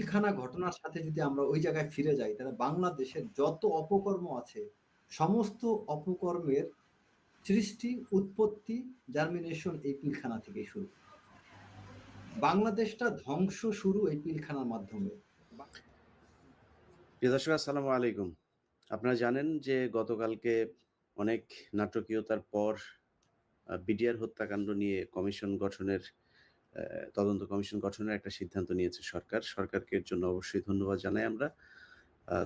পিলখানা ঘটনার সাথে যদি আমরা ওই জায়গায় ফিরে যাই, তাহলে বাংলাদেশের যত অপকর্ম আছে, সমস্ত অপকর্মের সৃষ্টি, উৎপত্তি জার্মিনেশন এই পিলখানা থেকেই শুরু। বাংলাদেশটা ধ্বংস শুরু এই পিলখানার মাধ্যমে। আসসালামু আলাইকুম। আপনারা জানেন যে গতকালকে অনেক নাটকীয়তার পর বিডিআর হত্যাকাণ্ড নিয়ে কমিশন গঠনের তদন্ত কমিশন গঠনের একটা সিদ্ধান্ত নিয়েছে সরকার। সরকারকে এর জন্য অবশ্যই ধন্যবাদ জানাই আমরা।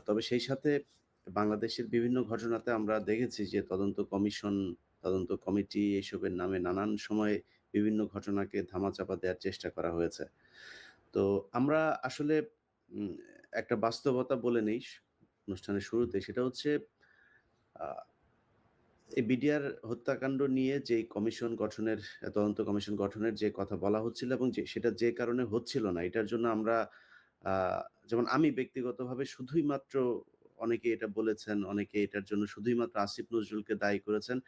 তবে সেই সাথে বাংলাদেশের বিভিন্ন ঘটনাতে আমরা দেখেছি যে তদন্ত কমিশন, তদন্ত কমিটি এইসবের নামে নানান সময় বিভিন্ন ঘটনাকে ধামাচাপা দেওয়ার চেষ্টা করা হয়েছে। তো আমরা আসলে একটা বাস্তবতা বলে নেই অনুষ্ঠানের শুরুতে। সেটা হচ্ছে এই বিডিআর হত্যাকাণ্ড নিয়ে যে কমিশন গঠনের, তদন্ত কমিশন গঠনের যে কথা বলা হচ্ছিল এবং যে, সেটা যে কারণে হচ্ছিল না, এটার জন্য আমরা যেমন আমি ব্যক্তিগতভাবে শুধুই মাত্র অনেকে এটা বলেছেন, অনেকে এটার জন্য শুধুই মাত্র আসিফ নজরুলকে দায়ী করেছেন।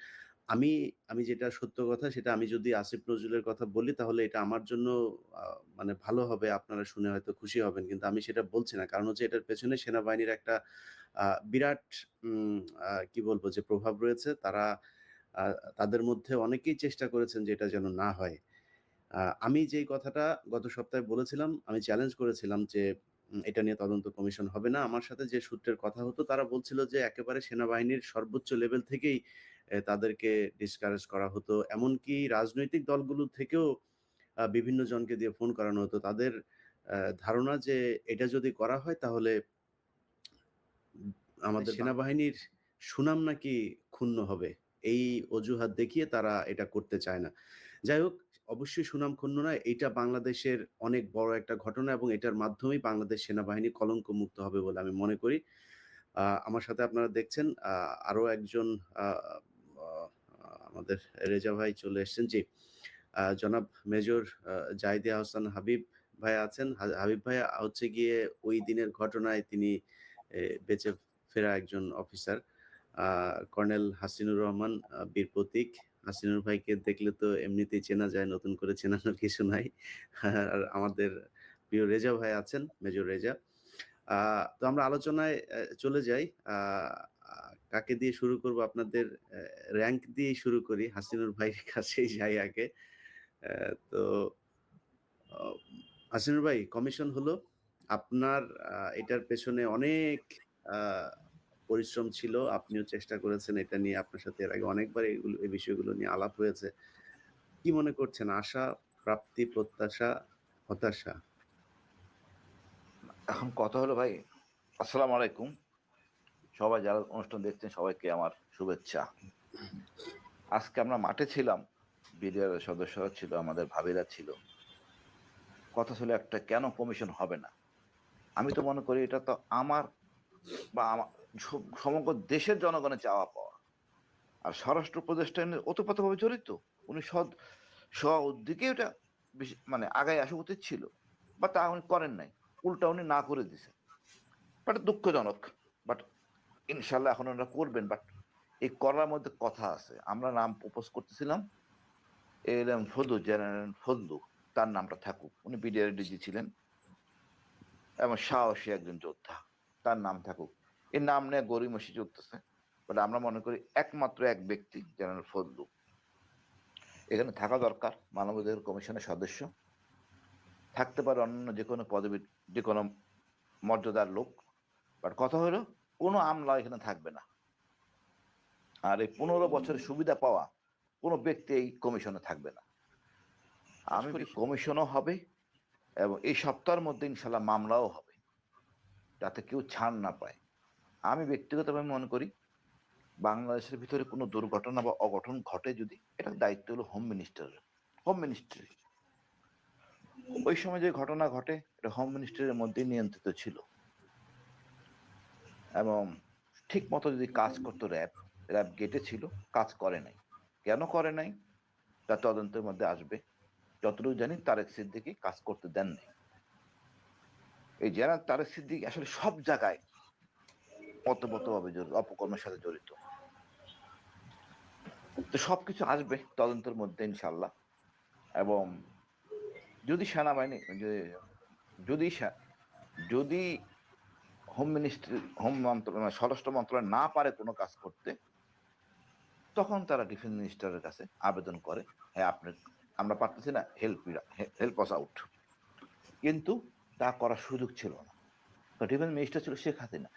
আমি আমি যেটা সত্য কথা সেটা আমি যদি আসিফ নজরুলের কথা বলি তাহলে এটা আমার জন্য মানে ভালো হবে। আপনারা শুনে হয়তো খুশি হবেন কিন্তু আমি সেটা বলছি না। কারণ হচ্ছে এটার পেছনে সেনাবাহিনীর একটা বিরাট কি বলব যে প্রভাব রয়েছে। তারা তাদের মধ্যে অনেকেই চেষ্টা করেছেন যে এটা যেন না হয়। আমি যেই কথাটা গত সপ্তাহে বলেছিলাম, আমি চ্যালেঞ্জ করেছিলাম যে এটা নিয়ে তদন্ত কমিশন হবে না। আমার সাথে যে সূত্রের কথা হতো তারা বলছিল যে একেবারে সেনাবাহিনীর সর্বোচ্চ লেভেল থেকেই তাদেরকে ডিসকারেজ করা হতো। এমনকি রাজনৈতিক দলগুলো থেকেও বিভিন্ন জনকে দিয়ে ফোন করানো হতো। তাদের ধারণা যে এটা যদি করা হয় তাহলে আমাদের সেনাবাহিনীর সুনাম নাকি ক্ষুণ্ণ হবে। এই অজুহাত দেখিয়ে তারা এটা করতে চায় না। যাই হোক অবশ্যই সুনাম ক্ষুণ্ণ নয়। এটা বাংলাদেশের অনেক বড় একটা ঘটনা এবং এটার মাধ্যমেই বাংলাদেশ সেনাবাহিনী কলঙ্ক মুক্ত হবে বলে আমি মনে করি। আহ, আমার সাথে আপনারা দেখছেন আহ, আরও একজন আমাদের রেজা ভাই চলে এসেছেন। জি জনাব মেজর জাহিদি হাসান হাবিব ভাই আছেন। হাবিব ভাই হচ্ছে গিয়ে ওই দিনের ঘটনায় তিনি বেঁচে ফেরা একজন অফিসার। কর্নেল হাসিনুর রহমান বীর প্রতীক। হাসিনুর ভাইকে দেখলে তো এমনিতেই চেনা যায়, নতুন করে চেনানোর কিছু নাই। আর আমাদের প্রিয় রেজা ভাই আছেন, মেজর রেজা। তো আমরা আলোচনায় চলে যাই। কাকে দিয়ে শুরু করব? আপনাদের র্যাঙ্ক দিয়ে শুরু করি। হাসিনুর ভাইয়ের কাছেই যাই আগে। তো হাসিনুর ভাই কমিশন হলো। আপনার এটার পেছনে অনেক পরিশ্রম ছিল। আপনিও চেষ্টা করেছেন এটা নিয়ে। আপনার সাথে এর আগে অনেকবার এগুলো, এই বিষয়গুলো নিয়ে আলাপ হয়েছে। কি মনে করছেন? আশা, প্রাপ্তি, প্রত্যাশা, হতাশা? এখন কথা হলো ভাই, আসসালামু আলাইকুম। সবাই যারা অনুষ্ঠান দেখছেন, সবাইকে আমার শুভেচ্ছা। আজকে আমরা মাঠে ছিলাম, বিডিআর সদস্যরা ছিল, আমাদের ভাবিরা ছিল। কথা ছিল একটা, কেন কমিশন হবে না? আমি তো মনে করি এটা তো আমার বা আমার সমগ্র দেশের জনগণের চাওয়া পাওয়া। আর স্বরাষ্ট্র এমনি ওতপ্রোতভাবে জড়িত। উনি সদ স্ব উদ্যোগে ওটা মানে আগায় আসা উচিত ছিল। বা তা উনি করেন নাই। উল্টা উনি না করে দিছে বাট দুঃখজনক। ইনশাল্লাহ এখন ওনারা করবেন বাট এই করার মধ্যে কথা আছে। আমরা নাম প্রপোজ করতেছিলাম L M Fazlu, general Fazlu, তার নামটা থাকুক। উনি বিডিআর ডিজি ছিলেন, এবং সাহসী একজন যোদ্ধা, তার নাম থাকুক। এই নাম নিয়ে গরিমসি চলতেছে বাট আমরা মনে করি একমাত্র এক ব্যক্তি, জেনারেল ফজলু। এখানে থাকা দরকার, মানবাধিকার কমিশনের সদস্য। থাকতে পারে অন্য যে কোনো পদবি, যে কোনো মর্যাদার লোক। বাট কথা হলো কোনো আমলা এখানে থাকবে না। আর এই পনেরো বছরের সুবিধা পাওয়া কোনো ব্যক্তি এই কমিশনে থাকবে না। আমি কমিশনও হবে এবং এই সপ্তাহের মধ্যে ইনশাল্লাহ মামলাও হবে, যাতে কেউ ছাড় না পায়। আমি ব্যক্তিগতভাবে মনে করি বাংলাদেশের ভিতরে কোনো দুর্ঘটনা বা অঘটন ঘটে যদি এটার দায়িত্ব হলো হোম মিনিস্টারের হোম মিনিস্ট্রি ওই সময় যে ঘটনা ঘটে, এটা হোম মিনিস্ট্রির মধ্যেই নিয়ন্ত্রিত ছিল। এবং ঠিক মতো যদি কাজ করতো র্যাব র্যাব গেটে ছিল, কাজ করে নাই। কেন করে নাই? তা তদন্তের মধ্যে আসবে। যতটুকু জানি তারেক সিদ্দিকি কাজ করতে দেন নাই এই যারা তারেক সিদ্দিকি আসলে সব জায়গায় অতপ্রতভাবে জড়িত, অপকর্মের সাথে জড়িত। তো সব কিছু আসবে তদন্তের মধ্যে ইনশাল্লাহ এবং যদি সেনাবাহিনী যদি যদি হোম মিনিস্ট্রি হোম মন্ত্রণালয় স্বরাষ্ট্র মন্ত্রণালয় না পারে কোনো কাজ করতে, তখন তারা ডিফেন্স মিনিস্টারের কাছে আবেদন করে হ্যাঁ আপনি, আমরা পারতেছি না হেল্প হেল্প আস আউট কিন্তু তা করার সুযোগ ছিল না। ডিফেন্স মিনিস্টার ছিল শেখ হাসিনা।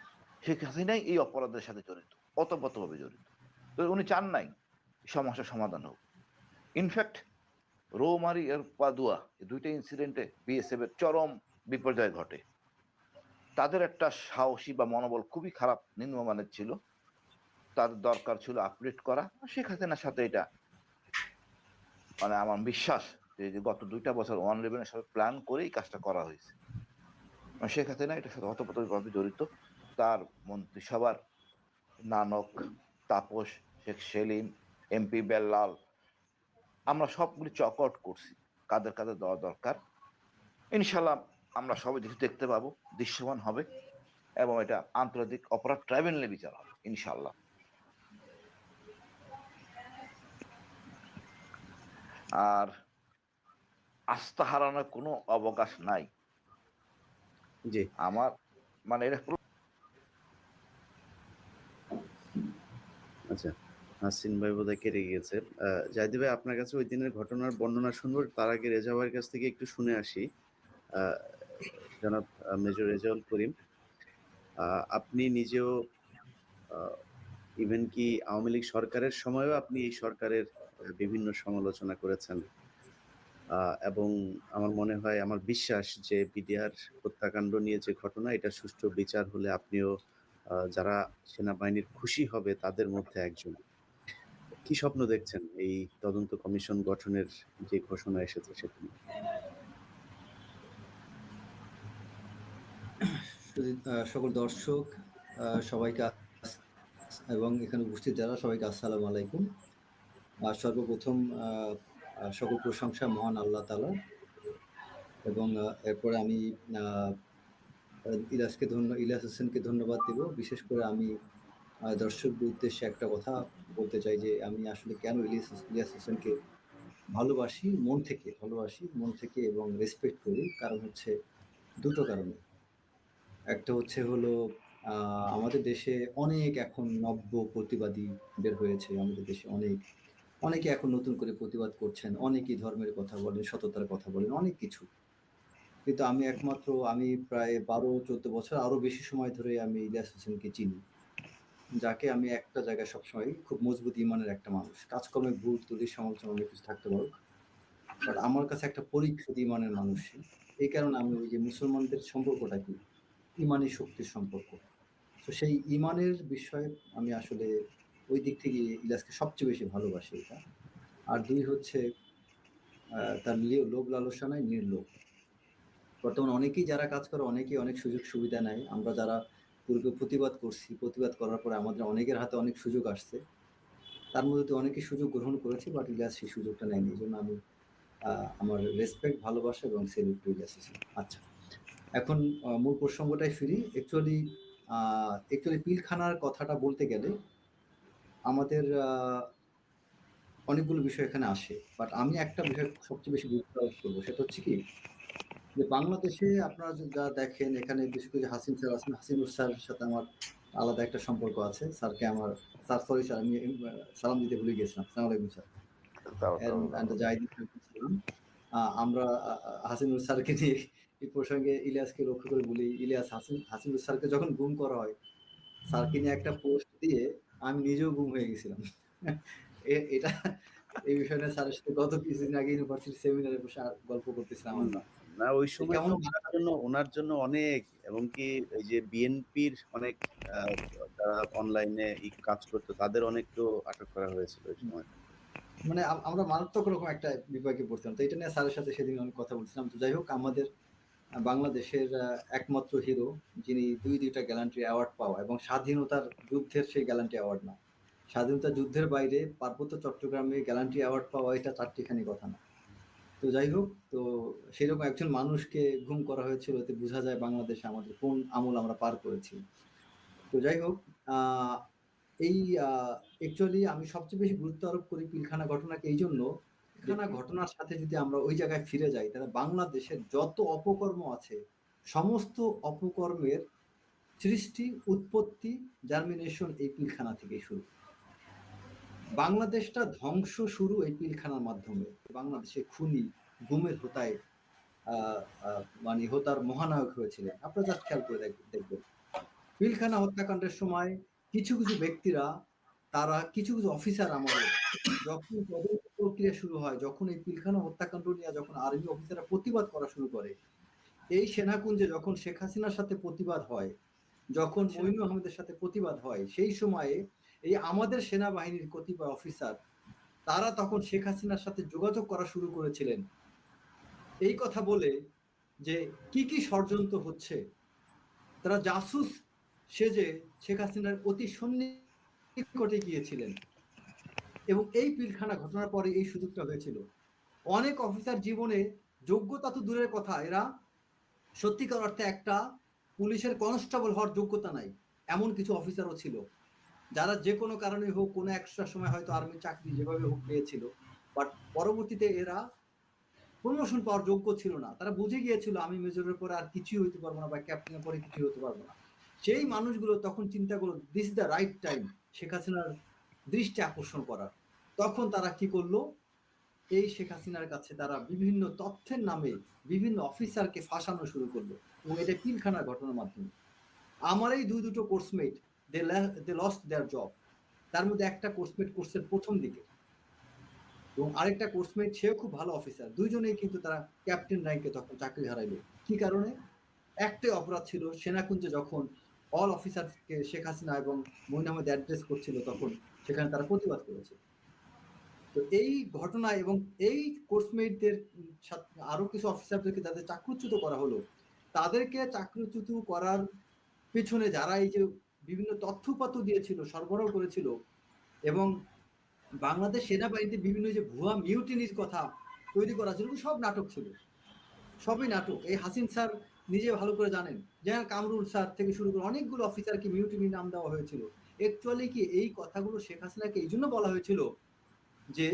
শেখ হাসিনাই এই অপরাধের সাথে জড়িত অতপ্রতভাবে জড়িত। তো উনি চান নাই, সমস্যার সমাধান হোক। ইনফ্যাক্ট রৌমারি আর পাদুয়া দুইটা ইনসিডেন্টে বিএসএফ এর চরম বিপর্যয় ঘটে। তাদের একটা সাহসী বা মনোবল খুবই খারাপ নিম্নমানের ছিল। তাদের দরকার ছিল আপডেট করা। শেখ হাসিনার সাথে এটা মানে আমার বিশ্বাস যে গত দুইটা বছর ওয়ান ইলেভেনের সাথে প্ল্যান করেই কাজটা করা হয়েছে। মানে শেখ হাসিনা এটার সাথে অতপ্রতভাবে জড়িত। তার মন্ত্রিসভার নানক, তাপস, শেখ সেলিম, এমপি বেল্লাল, আমরা সবগুলি চক আউট করছি। কাদের কাদের দেওয়া দরকার। ইনশাল্লাহ আমরা সবাই কিছু দেখতে পাবো দৃশ্যমান হবে এবং এটা আন্তর্জাতিক অপরাধ ট্রাইব্যুনালে বিচার হবে ইনশাল্লাহ আর আস্থা হারানোর কোনো অবকাশ নাই। জি। আমার মানে এটা আচ্ছা হাসিন ভাই বোধহয় কেটে গিয়েছে। জাহিদ ভাই আপনার কাছে ওই দিনের ঘটনার বর্ণনা শুনব তার আগে রেজা ভাইয়ের কাছ থেকে একটু শুনে আসি। আহ, জনাব মেজর রেজাউল করিম। আপনি নিজেও ইভেন কি আওয়ামী লীগ সরকারের সময়ও আপনি এই সরকারের বিভিন্ন সমালোচনা করেছেন। এবং আমার মনে হয়, আমার বিশ্বাস যে বিডিআর হত্যাকাণ্ড নিয়ে যে ঘটনা, এটা সুষ্ঠু বিচার হলে আপনিও যারা সেনাবাহিনীর খুশি হবে তাদের মধ্যে একজন। কি স্বপ্ন দেখছেন এই তদন্ত কমিশন গঠনের যে ঘোষণা এসেছে সেটা সকল দর্শক সবাইকে এবং এখানে উপস্থিত যারা, সবাইকে আসসালামু আলাইকুম। আর সর্বপ্রথম সকল প্রশংসা মহান আল্লাহ তালা এবং এরপরে আমি ইলাসকে ধন্য, ইলাস হোসেনকে ধন্যবাদ দেব। বিশেষ করে আমি দর্শকদের উদ্দেশ্যে একটা কথা বলতে চাই যে, আমি আসলে কেন ইলিয়াস ইলিয়াস হোসেনকে ভালোবাসি, মন থেকে ভালোবাসি, মন থেকে এবং রেসপেক্ট করি। কারণ হচ্ছে দুটো কারণে। একটা হচ্ছে হলো আমাদের দেশে অনেক এখন নব্য প্রতিবাদী বের হয়েছে, আমাদের দেশে অনেক। অনেকে এখন নতুন করে প্রতিবাদ করছেন, অনেকেই ধর্মের কথা বলেন, সততার কথা বলেন, অনেক কিছু। কিন্তু আমি একমাত্র, আমি প্রায় বারো, চোদ্দ বছর আরও বেশি সময় ধরে আমি ইলিয়াস হোসেনকে চিনি। যাকে আমি একটা জায়গায় সবসময় খুব মজবুত ইমানের একটা মানুষ। কাজকর্মে ভুল তুলি সমালোচনা অনেক কিছু থাকতে পারো বাট আমার কাছে একটা পরীক্ষিত ইমানের মানুষ এই কারণে আমি ওই যে মুসলমানদের সম্পর্কটা কি? ইমানি শক্তির সম্পর্ক। তো সেই ইমানের বিষয়ে আমি আসলে ওই দিক থেকে ইলাসকে সবচেয়ে বেশি ভালোবাসি এটা। আর দুই হচ্ছে তার লোভ লালসা নাই নির্লোভ। বর্তমানে অনেকেই যারা কাজ করে, অনেকেই অনেক সুযোগ সুবিধা নেয়। আমরা যারা পূর্বে প্রতিবাদ করছি, প্রতিবাদ করার পরে আমাদের অনেকের হাতে অনেক সুযোগ আসছে। তার মধ্যে তো অনেকেই সুযোগ গ্রহণ করেছে, বাট ইলিয়াস সেই সুযোগটা নেয়নি। এই জন্য আমি আমার রেসপেক্ট ভালোবাসা এবং সেলুট টু ইলিয়াস আচ্ছা। এখন মূল প্রসঙ্গটাই ফিরি। অ্যাকচুয়ালি অ্যাকচুয়ালি পিলখানার কথাটা বলতে গেলে আমাদের অনেকগুলো বিষয় এখানে আসে। বাট আমি একটা বিষয় সবচেয়ে বেশি গুরুত্ব আরোপ করব। সেটা হচ্ছে কি যে বাংলাদেশে আপনারা যে- দেখেন এখানে বিশেষ করে হাসিন স্যার আছেন। হাসিনুর স্যারের সাথে আমার আলাদা একটা সম্পর্ক আছে। স্যারকে আমার স্যার সরি স্যার আমি সালাম দিতে ভুলে গেছিলাম সালাম আলাইকুম স্যার। আমরা হাসিনুর স্যারকে নিয়ে এই প্রসঙ্গে ইলিয়াসকে লক্ষ্য করে বলি ইলিয়াস হাসিন হাসিনুর স্যারকে যখন গুম করা হয় স্যারকে নিয়ে একটা পোস্ট দিয়ে আমি নিজেও গুম হয়ে গেছিলাম। এটা এই বিষয়ে স্যারের সাথে গত কিছুদিন আগে ইউনিভার্সিটি সেমিনারে বসে গল্প করতেছিলাম আমরা। না ওই সময় ওনার জন্য ওনার জন্য অনেক এবং কি এই যে বিএনপির অনেক যারা অনলাইনে কাজ করতো তাদের অনেককেও আটক করা হয়েছিল ওই সময়। মানে আমরা মারাত্মক রকম একটা বিভাগে পড়তাম। তো এটা নিয়ে স্যারের সাথে সেদিন অনেক কথা বলছিলাম। তো যাই হোক আমাদের বাংলাদেশের একমাত্র হিরো যিনি দুই দুইটা গ্যালান্ট্রি অ্যাওয়ার্ড পাওয়া এবং স্বাধীনতার যুদ্ধের সেই গ্যালান্ট্রি অ্যাওয়ার্ড না। স্বাধীনতা যুদ্ধের বাইরে পার্বত্য চট্টগ্রামে গ্যালান্ট্রি অ্যাওয়ার্ড পাওয়া এটা চারটিখানি কথা না। তো যাই হোক, তো সেরকম একজন মানুষকে গুম করা হয়েছিল, এতে বোঝা যায় বাংলাদেশে আমাদের কোন আমল আমরা পার করেছি। তো যাই হোক এই অ্যাকচুয়ালি আমি সবচেয়ে বেশি গুরুত্ব আরোপ করি পিলখানা ঘটনাকে এই জন্য পিলখানা ঘটনার সাথে যদি আমরা ওই জায়গায় ফিরে যাই, তাহলে বাংলাদেশের যত অপকর্ম আছে, সমস্ত অপকর্মের সৃষ্টি, উৎপত্তি জার্মিনেশন এই পিলখানা থেকে শুরু। বাংলাদেশটা ধ্বংস শুরু এই পিলখানার মাধ্যমে। বাংলাদেশে খুনি, গুমের হোতায় মানে হোতার মহানায়ক হয়েছিলেন। আপনারা জাস্ট খেয়াল করে দেখবেন। পিলখানা হত্যাকাণ্ডের সময় কিছু কিছু ব্যক্তিরা তারা কিছু কিছু অফিসার আমাদের যখন তদন্ত প্রক্রিয়া শুরু হয় যখন এই পিলখানা হত্যাকাণ্ড নিয়ে যখন আর্মি অফিসাররা প্রতিবাদ করা শুরু করে এই সেনাকুঞ্জে যখন শেখ হাসিনার সাথে প্রতিবাদ হয় যখন মইনু আহমেদের সাথে প্রতিবাদ হয় সেই সময়ে এই আমাদের সেনাবাহিনীর কতিপয় অফিসার তারা তখন শেখ হাসিনার সাথে যোগাযোগ করা শুরু করেছিলেন। এই কথা বলে যে কি কি ষড়যন্ত্র হচ্ছে? তারা জাসুস সেজে শেখ হাসিনার অতি সন্নিকটে গিয়েছিলেন। এবং এই পিলখানা ঘটনার পরে এই সুযোগটা হয়েছিল। অনেক অফিসার জীবনে যোগ্যতা তো দূরের কথা, এরা সত্যিকার অর্থে একটা পুলিশের কনস্টেবল হওয়ার যোগ্যতা নাই, এমন কিছু অফিসারও ছিল। যারা যে কোনো কারণে হোক, কোনো একটা সময় হয়তো আর্মি চাকরি যেভাবে হোক পেয়েছিল বাট পরবর্তীতে এরা প্রমোশন পাওয়ার যোগ্য ছিল না। তারা বুঝে গিয়েছিল, আমি মেজরের পরে আর কিছুই হইতে পারব না বা ক্যাপ্টেনের পরে কিছুই হতে পারব না। সেই মানুষগুলো তখন চিন্তা করল this the right time Sheikh হাসিনার দৃষ্টি আকর্ষণ করার। তখন তারা কি করল? এই শেখ হাসিনার কাছে তারা বিভিন্ন তথ্যের নামে বিভিন্ন অফিসারকে ফাঁসানো শুরু করল এবং এটা পিলখানার ঘটনার মাধ্যমে। আমার এই দুই দুটো coursemate they they lost their job তার মধ্যে একটা কোর্সমেট কোর্সের প্রথম দিকে। এবং আরেকটা কোর্সমেট সেও খুব ভালো অফিসার দুইজনেই কিন্তু তারা ক্যাপ্টেন র্যাঙ্কে তখন চাকরি হারাইলো। কি কারণে? একটাই অপরাধ ছিল, সেনাকুঞ্জে যখন অল অফিসারকে শেখ হাসিনা এবং মইন আহমেদ অ্যাড্রেস করছিল তখন, সেখানে তারা প্রতিবাদ করেছে। তো এই ঘটনা এবং এই কোর্সমেটদের আরও কিছু অফিসারদেরকে যাদের চাকরুচ্যুত করা হলো, তাদেরকে চাকরুচ্যুত করার পেছনে যারা এই যে বিভিন্ন তথ্যপাত্র দিয়েছিল, সরবরাহ করেছিল এবং বাংলাদেশ সেনাবাহিনীতে বিভিন্ন যে ভুয়া মিউটিনির কথা তৈরি করা ছিল, সব নাটক ছিল। সবই নাটক। এই হাসিন স্যার নিজে ভালো করে জানেন। যেমন কামরুল স্যার থেকে শুরু করে অনেকগুলো অফিসারকে মিউটিনি নাম দেওয়া হয়েছিল। অ্যাকচুয়ালি কি এই কথাগুলো শেখ হাসিনাকে এই জন্য বলা হয়েছিল যে,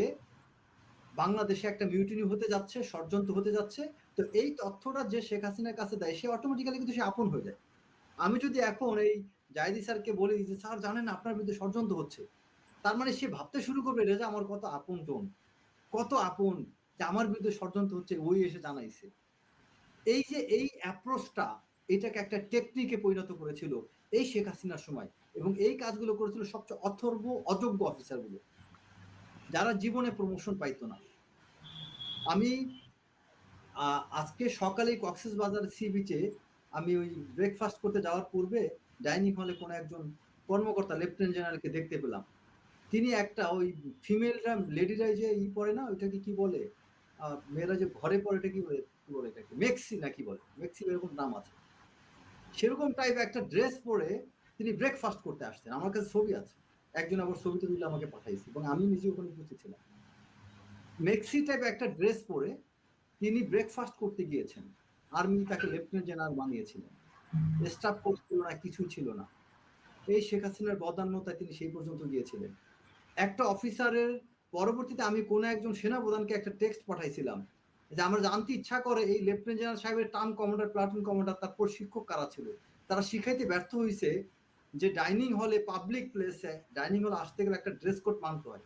বাংলাদেশে একটা মিউটিনি হতে যাচ্ছে, ষড়যন্ত্র হতে যাচ্ছে, তো এই তথ্যটা যে শেখ হাসিনার কাছে দেয়, সে অটোমেটিক্যালি কিন্তু সে আপন হয়ে যায়। আমি যদি এখন এই জায়দি স্যারকে বলি যে, স্যার, জানেন আপনার বিরুদ্ধে ষড়যন্ত্র হচ্ছে। তার মানে সে ভাবতে শুরু করবে, রেজা, আমার কত আপন জন কত আপন যে আমার বিরুদ্ধে ষড়যন্ত্র হচ্ছে, ওই এসে জানাইছে। এই যে এই অ্যাপ্রোচটা এটাকে একটা টেকনিকে পরিণত করেছিল এই শেখ হাসিনার সময় এবং এই কাজগুলো করেছিল সবচেয়ে অথর্ব, অযোগ্য অফিসারগুলো যারা জীবনে প্রমোশন পাইতো না। আমি আজকে সকালে কক্সেস বাজার সি বিচে আমি ওই ব্রেকফাস্ট করতে যাওয়ার পূর্বে ডাইনিং হলে কোনো একজন কর্মকর্তা লেফটেন্যান্ট জেনারেলকে দেখতে পেলাম। তিনি একটা ওই ফিমেলরা লেডিরা যে ই পরে না, ওইটাকে কি বলে? মেয়েরা যে ঘরে পরে, এটা কি বলে? কি বলে এটাকে? মেক্সি না কি বলে? মেক্সি এরকম নাম আছে। সেরকম টাইপ একটা ড্রেস পরে তিনি ব্রেকফাস্ট করতে আসতেন। আমার কাছে ছবি আছে। একজন আবার ছবিতে তুলে আমাকে পাঠাইছে এবং আমি নিজে ওখানে উপস্থিত ছিলাম। মেক্সি টাইপ একটা ড্রেস পরে তিনি ব্রেকফাস্ট করতে গিয়েছেন। আর্মি তাকে লেফটেন্যান্ট জেনারেল বানিয়েছিলেন। স্টাফ কোর্স ছিল না, কিছু ছিল না। এই শেখ হাসিনার বদান্যতায় তিনি সেই পর্যন্ত গিয়েছিলেন। একটা অফিসারের পরবর্তীতে আমি কোন একজন সেনা প্রধানকে একটা টেক্সট পাঠাইছিলাম। যে আমরা জানতে ইচ্ছা করে এই লেফটেন্যান্ট জেনারেল সাহেবের টার্ম কমান্ডার, প্লাটুন কমান্ডার, তার প্রশিক্ষক কারা ছিল? তারা শিখাইতে ব্যর্থ হয়েছে যে ডাইনিং হলে পাবলিক প্লেসে ডাইনিং হলে আসতে গেলে একটা ড্রেস কোড মানতে হয়।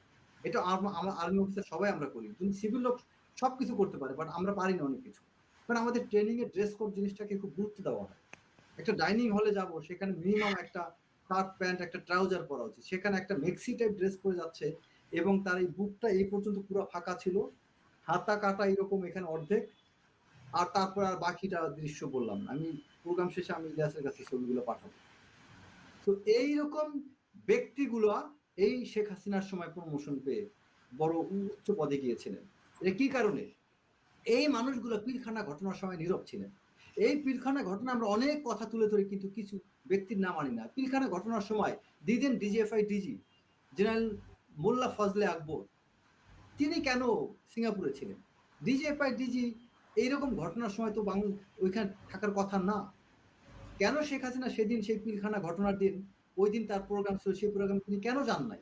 এটা আম- আমার আর্মি অফিসার সবাই আমরা করি। কিন্তু সিভিল লোক সব কিছু করতে পারে বাট আমরা পারি না অনেক কিছু। কারণ আমাদের ট্রেনিং এর ড্রেস কোড জিনিসটাকে খুব গুরুত্ব দেওয়া হয়। একটা ডাইনিং হলে যাব, সেখানে মিনিমাম একটা শার্ট, প্যান্ট, একটা ট্রাউজার পরা উচিত। সেখানে একটা মেক্সি টাইপ ড্রেস পরে যাচ্ছে এবং তার এই বুকটা এই পর্যন্ত পুরো ফাঁকা ছিল। হাতা কাটা এরকম এখানে অর্ধেক। আর তারপর আর বাকিটা দৃশ্য বললাম আমি প্রোগ্রাম শেষে আমি ইলিয়াসের কাছে ছবিগুলো পাঠাবো। তো এইরকম ব্যক্তিগুলো এই শেখ হাসিনার সময় প্রমোশন পেয়ে বড় উচ্চ পদে গিয়েছিলেন। এটা কি কারণে? এই মানুষগুলো পিলখানা ঘটনার সময় নীরব ছিলেন। এই পিলখানা ঘটনা আমরা অনেক কথা তুলে ধরি কিন্তু কিছু ব্যক্তির নাম আনি না। পিলখানা ঘটনার সময় the then DGFI, DG, general Mollah Fazle Akbar তিনি কেন সিঙ্গাপুরে ছিলেন? ডিজিএফআই ডিজি এইরকম ঘটনার সময় তো বাংলা ওইখানে থাকার কথা না। কেন শেখ হাসিনা সেদিন সেই পিলখানা ঘটনার দিন, ওই দিন তার প্রোগ্রাম ছিল, সেই প্রোগ্রাম তিনি কেন যান নাই?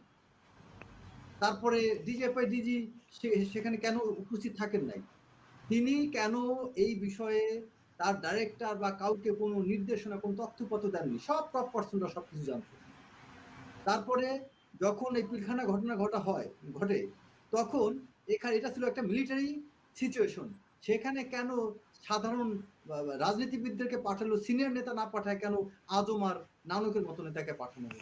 তারপরে ডিজিএফআই ডিজি সেখানে কেন উপস্থিত থাকেন নাই? তিনি কেন এই বিষয়ে তার ডাইরেক্টর বা কাউকে কোনো নির্দেশনা, কোনো তথ্যপত্র দেননি? সব টপ পার্সনরা সব কিছু জানতো। তারপরে যখন এই পিলখানা ঘটনা ঘটা হয়, ঘটে তখন এখানে এটা ছিল একটা মিলিটারি সিচুয়েশন সেখানে কেন সাধারণ রাজনীতিবিদদেরকে পাঠালো সিনিয়র নেতা না পাঠায় কেন আজম আর নানকের মতো নেতাকে পাঠানো হলো?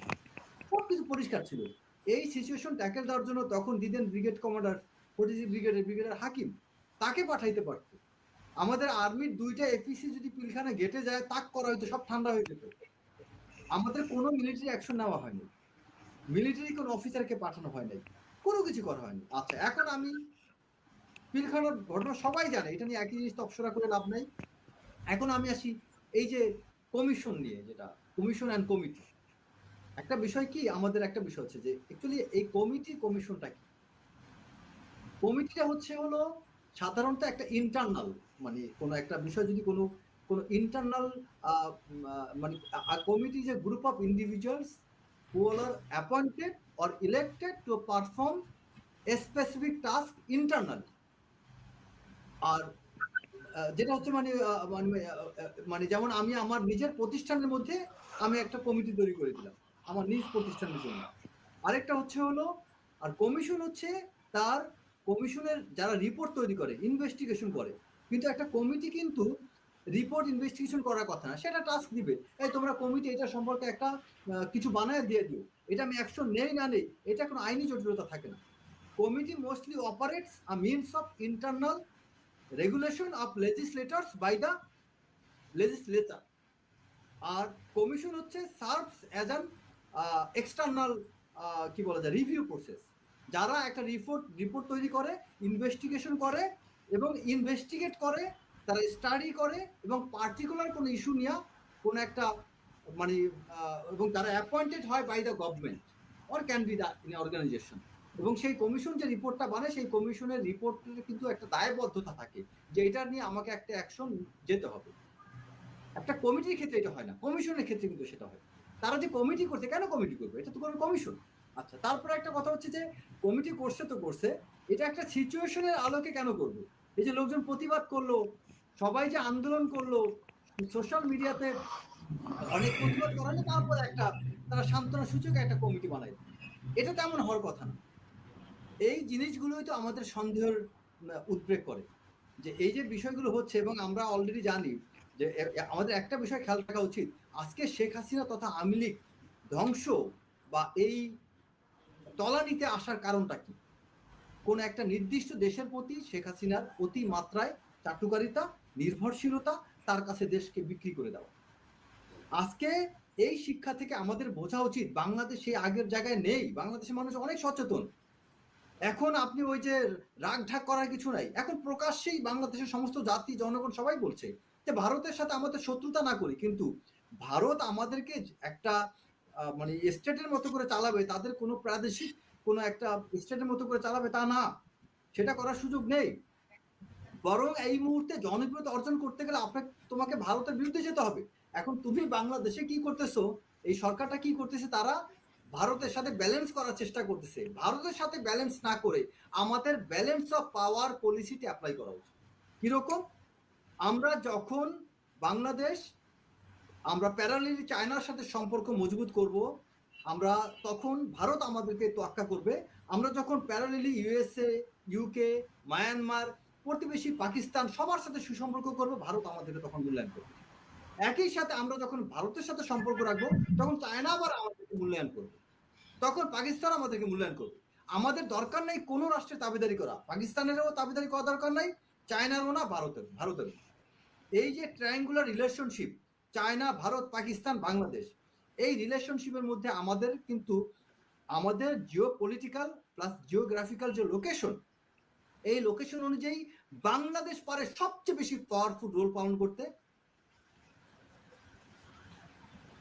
সব কিছু পরিষ্কার ছিল। এই সিচুয়েশন ট্যাকেল দেওয়ার জন্য তখন দিদেন ব্রিগেড কমান্ডার ফোর্টিসি ব্রিগেডের ব্রিগেডার হাকিম তাকে পাঠাইতে পারতো। আমাদের আর্মির দুইটা এপিসি যদি পিলখানা গেটে যায়, তাক করা হয়তো সব ঠান্ডা হয়ে যেত। আমাদের কোনো মিলিটারি অ্যাকশন নেওয়া হয়নি। মিলিটারি কোনো অফিসারকে পাঠানো হয় নাই। কোনো কিছু করা হয়নি। আচ্ছা এখন আমি পিলখানার ঘটনা সবাই জানে, এটা নিয়ে একই জিনিস তপসরা করে লাভ নাই। এখন আমি আসি এই যে কমিশন নিয়ে যেটা কমিশন অ্যান্ড কমিটি একটা বিষয় কি, আমাদের একটা বিষয় হচ্ছে যে অ্যাকচুয়ালি এই কমিটি কমিশনটা কি? কমিটিটা হচ্ছে হলো সাধারণত একটা ইন্টারনাল মানে কোনো একটা বিষয় যদি কোনো কোনো ইন্টারনাল মানে committee a group of individuals who appointed or elected to perform a specific task internally. আর যেটা হচ্ছে মানে মানে মানে যেমন আমি আমার নিজের প্রতিষ্ঠানের মধ্যে আমি একটা কমিটি তৈরি করে দিলাম, আমার নিজ প্রতিষ্ঠানের জন্য। আরেকটা হচ্ছে হলো, আর কমিশন হচ্ছে তার কমিশনের যারা রিপোর্ট তৈরি করে ইনভেস্টিগেশন করে। কিন্তু একটা কমিটি কিন্তু রিপোর্ট ইনভেস্টিগেশন করার কথা না সেটা টাস্ক দিবে। এই তোমরা কমিটি এটা সম্পর্কে একটা কিছু বানায় দিয়ে দিও। এটা আমি অ্যাকশন নেই না নেই, এটা কোনো আইনি জটিলতা থাকে না। Committee mostly operates a means of internal regulation of legislators by the legislator R commission হচ্ছে সার্ভস অ্যাজ অ্যান এক্সটার্নাল কি বলা যায় রিভিউ প্রসেস যারা একটা রিপোর্ট রিপোর্ট তৈরি করে ইনভেস্টিগেশন করে এবং ইনভেস্টিগেট করে তারা স্টাডি করে এবং পার্টিকুলার কোনো ইস্যু নিয়ে কোনো একটা মানে এবং তারা অ্যাপয়েন্টেড হয় by the government or can be the organization এবং সেই কমিশন যে রিপোর্টটা বানায়, সেই কমিশনের রিপোর্টের কিন্তু একটা দায়বদ্ধতা থাকে যে এটা নিয়ে আমাকে একটা অ্যাকশন যেতে হবে। একটা কমিটির ক্ষেত্রে এটা হয় না কমিশনের ক্ষেত্রে কিন্তু সেটা হয়। তারা যে কমিটি করছে, কেন কমিটি করবে? এটা তো কোনো কমিশন আচ্ছা তারপরে একটা কথা হচ্ছে যে কমিটি করছে তো করছে, এটা একটা সিচুয়েশনের আলোকে কেন করবে? এই যে লোকজন প্রতিবাদ করল সবাই যে আন্দোলন করল সোশ্যাল মিডিয়াতে অনেক প্রতিবাদ করালে তারপর একটা তারা সান্ত্বনা সূচক একটা কমিটি বানায়। এটা তেমন হওয়ার কথা না। এই জিনিসগুলোই তো আমাদের সন্দেহের উদ্রেক করে। যে এই যে বিষয়গুলো হচ্ছে, এবং আমরা অলরেডি জানি যে আমাদের একটা বিষয় খেয়াল রাখা উচিত। আজকে শেখ হাসিনা তথা আওয়ামী লীগ ধ্বংস বা এই তলানিতে আসার কারণটা কি? কোন একটা নির্দিষ্ট দেশের প্রতি শেখ হাসিনার অতি মাত্রায় চাটুকারিতা, নির্ভরশীলতা, তার কাছে দেশকে বিক্রি করে দেওয়া। আজকে এই শিক্ষা থেকে আমাদের বোঝা উচিত, বাংলাদেশ সেই আগের জায়গায় নেই। বাংলাদেশের মানুষ অনেক সচেতন। এখন আপনি ওই যে রাগ ঢাক করার কিছু নাই। এখন প্রকাশ্যেই বাংলাদেশের সমস্ত জাতি, জনগণ সবাই বলছে যে, ভারতের সাথে আমাদের শত্রুতা না করি। কিন্তু ভারত আমাদেরকে একটা মানে স্টেটের মতো করে চালাবে, তাদের কোনো প্রাদেশিক কোনো একটা স্টেটের মতো করে চালাবে তা না। সেটা করার সুযোগ নেই। বরং এই মুহূর্তে জনপ্রিয়তা অর্জন করতে গেলে আপনাকে, তোমাকে ভারতের বিরুদ্ধে যেতে হবে। এখন তুমি বাংলাদেশে কি করতেছো? এই সরকারটা কি করতেছে? তারা ভারতের সাথে ব্যালেন্স করার চেষ্টা করতেছে। ভারতের সাথে ব্যালেন্স না করে আমাদের ব্যালেন্স অফ পাওয়ার পলিসিটি অ্যাপ্লাই করা উচিত। কীরকম? আমরা যখন বাংলাদেশ, আমরা প্যারালিলি চায়নার সাথে সম্পর্ক মজবুত করব, আমরা তখন ভারত আমাদেরকে তোয়াক্কা করবে। আমরা যখন প্যারালিলি ইউএসএ ইউকে মায়ানমার প্রতিবেশী পাকিস্তান সবার সাথে সুসম্পর্ক করব, ভারত আমাদেরকে তখন মূল্যায়ন করবে। একই সাথে আমরা যখন ভারতের সাথে সম্পর্ক রাখব, তখন চায়না আবার আমাদেরকে মূল্যায়ন করবে। তখন পাকিস্তান আমাদেরকে মূল্যায়ন করবে। আমাদের দরকার নেই কোনো রাষ্ট্রের দাবিদারি করা। পাকিস্তানেরও দাবিদারি করা দরকার নাই, চায়নারও না, ভারতের ভারতের এই যে triangular relationship China, Bharat, Pakistan, Bangladesh, এই রিলেশনশিপের মধ্যে আমাদের কিন্তু, আমাদের জিও পলিটিক্যাল প্লাস জিওগ্রাফিক্যাল যে লোকেশন এই লোকেশন অনুযায়ী বাংলাদেশ পারে সবচেয়ে বেশি পাওয়ারফুল রোল পালন করতে।